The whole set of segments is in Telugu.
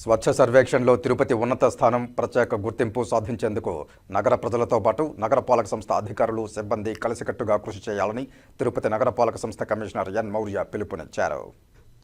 స్వచ్ఛ సర్వేక్షణలో తిరుపతి ఉన్నత స్థానం ప్రత్యేక గుర్తింపు సాధించేందుకు నగర ప్రజలతో పాటు నగరపాలక సంస్థ అధికారులు సిబ్బంది కలిసికట్టుగా కృషి చేయాలని తిరుపతి నగరపాలక సంస్థ కమిషనర్ ఎన్ మౌర్య పిలుపునిచ్చారు.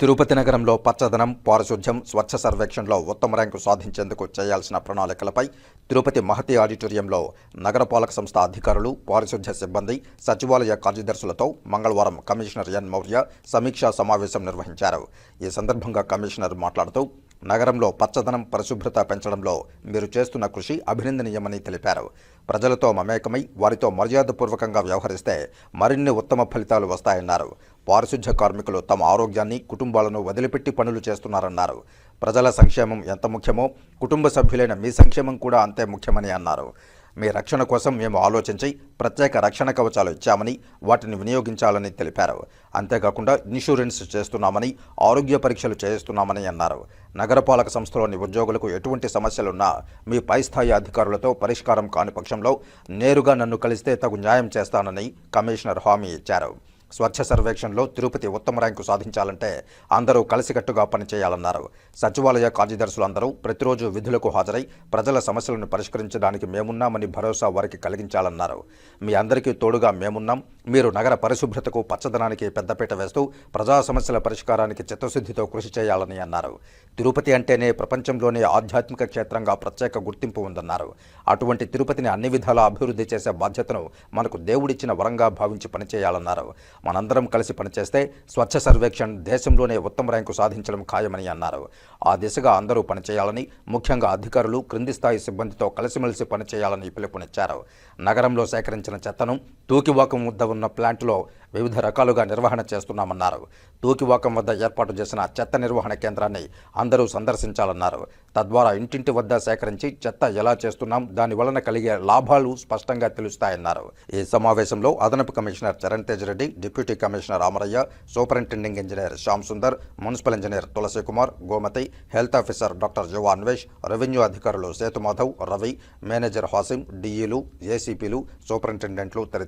తిరుపతి నగరంలో పచ్చదనం పారిశుధ్యం స్వచ్ఛ సర్వేక్షణలో ఉత్తమ ర్యాంకు సాధించేందుకు చేయాల్సిన ప్రణాళికలపై తిరుపతి మహతి ఆడిటోరియంలో నగరపాలక సంస్థ అధికారులు పారిశుధ్య సిబ్బంది సచివాలయ కార్యదర్శులతో మంగళవారం కమిషనర్ ఎన్ మౌర్య సమీక్షా సమావేశం నిర్వహించారు. ఈ సందర్భంగా కమిషనర్ మాట్లాడుతూ నగరంలో పచ్చదనం పరిశుభ్రత పెంచడంలో మీరు చేస్తున్న కృషి అభినందనీయమని తెలిపారు. ప్రజలతో మమేకమై వారితో మర్యాదపూర్వకంగా వ్యవహరిస్తే మరిన్ని ఉత్తమ ఫలితాలు వస్తాయన్నారు. పారిశుధ్య కార్మికులు తమ ఆరోగ్యాన్ని కుటుంబాలను వదిలిపెట్టి పనులు చేస్తున్నారన్నారు. ప్రజల సంక్షేమం ఎంత ముఖ్యమో కుటుంబ సభ్యులైన మీ సంక్షేమం కూడా అంతే ముఖ్యమని అన్నారు. మీ రక్షణ కోసం మేము ఆలోచించి ప్రత్యేక రక్షణ కవచాలు ఇచ్చామని వాటిని వినియోగించాలని తెలిపారు. అంతేకాకుండా ఇన్సూరెన్స్ చేస్తున్నామని ఆరోగ్య పరీక్షలు చేయిస్తున్నామని అన్నారు. నగరపాలక సంస్థలోని ఉద్యోగులకు ఎటువంటి సమస్యలున్నా మీ పై స్థాయి అధికారులతో పరిష్కారం కాని పక్షంలో నేరుగా నన్ను కలిస్తే తగు న్యాయం చేస్తానని కమిషనర్ హామీ ఇచ్చారు. స్వచ్ఛ సర్వేక్షణలో తిరుపతి ఉత్తమ ర్యాంకు సాధించాలంటే అందరూ కలిసికట్టుగా పనిచేయాలన్నారు. సచివాలయ కార్యదర్శులందరూ ప్రతిరోజు విధులకు హాజరై ప్రజల సమస్యలను పరిష్కరించడానికి మేమున్నామని భరోసా వారికి కలిగించాలన్నారు. మీ అందరికీ తోడుగా మేమున్నాం. మీరు నగర పరిశుభ్రతకు పచ్చదనానికి పెద్దపీట వేస్తూ ప్రజా సమస్యల పరిష్కారానికి చిత్తశుద్ధితో కృషి చేయాలని అన్నారు. తిరుపతి అంటేనే ప్రపంచంలోనే ఆధ్యాత్మిక క్షేత్రంగా ప్రత్యేక గుర్తింపు ఉందన్నారు. అటువంటి తిరుపతిని అన్ని విధాలా అభివృద్ధి చేసే బాధ్యతను మనకు దేవుడిచ్చిన వరంగా భావించి పనిచేయాలన్నారు. మనందరం కలిసి పనిచేస్తే స్వచ్ఛ సర్వేక్షణ్ దేశంలోనే ఉత్తమ ర్యాంకు సాధించడం ఖాయమని అన్నారు. ఆ దిశగా అందరూ పనిచేయాలని ముఖ్యంగా అధికారులు క్రింది స్థాయి సిబ్బందితో కలిసిమెలిసి పనిచేయాలని పిలుపునిచ్చారు. నగరంలో సేకరించిన చెత్తను తూకివాకం వద్ద ఉన్న ప్లాంట్లో వివిధ రకాలుగా నిర్వహణ చేస్తున్నామన్నారు. తూకివాకం వద్ద ఏర్పాటు చేసిన చెత్త నిర్వహణ కేంద్రాన్ని అందరూ సందర్శించాలన్నారు. తద్వారా ఇంటింటి వద్ద సేకరించి చెత్త ఎలా చేస్తున్నాం దాని వలన కలిగే లాభాలు స్పష్టంగా తెలుస్తాయన్నారు. ఈ సమావేశంలో అదనపు commissioner Charan Tej Reddy deputy commissioner Ramaraiah superintending engineer Shyam Sundar municipal engineer Tulasi Kumar Gomathi health officer doctor Yuva Anvesh revenue అధికారులు సేతుమాధవ్ రవి మేనేజర్ హాసిం డిఈలు ఏసీపీలు సూపరింటెండెంట్లు